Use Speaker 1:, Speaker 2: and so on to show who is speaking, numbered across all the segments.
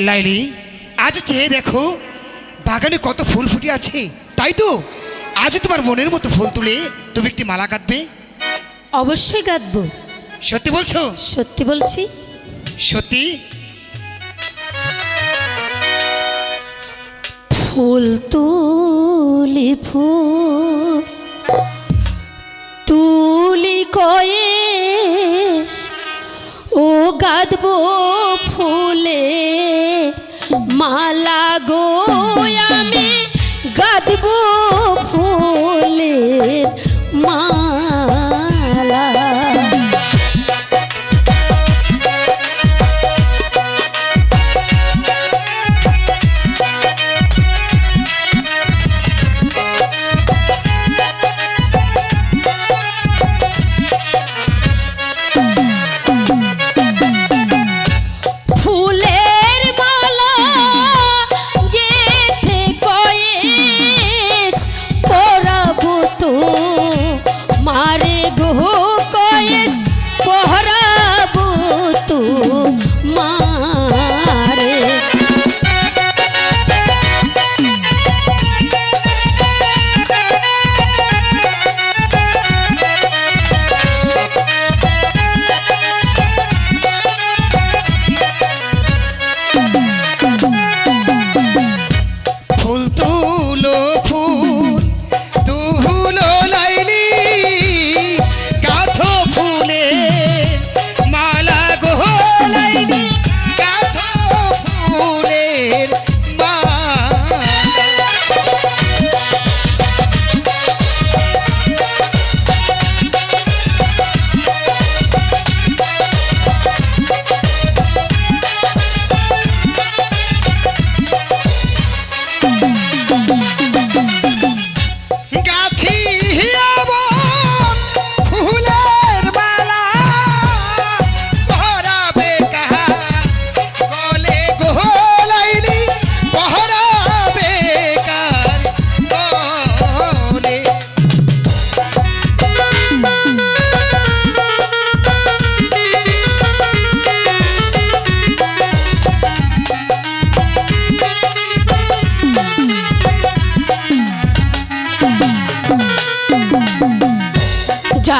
Speaker 1: লাইলি আজ চেয়ে দেখো বাগানে কত ফুল ফুটে আছে তাই তো? আজ তোমার মনের মতো ফুল তুলে তুমি একটি মালা কাঁদবে?
Speaker 2: অবশ্যই গাঁথবো
Speaker 1: সত্যি বলছো?
Speaker 2: সত্যি বলছি।
Speaker 1: সত্যি?
Speaker 2: ফুল তুলি ফুল তুলি কয়েস ও গাদবো মালা গো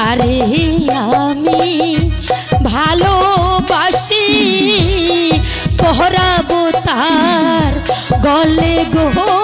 Speaker 2: যারে আমি ভালোবাসি পহরাবো তার গলে
Speaker 1: গো।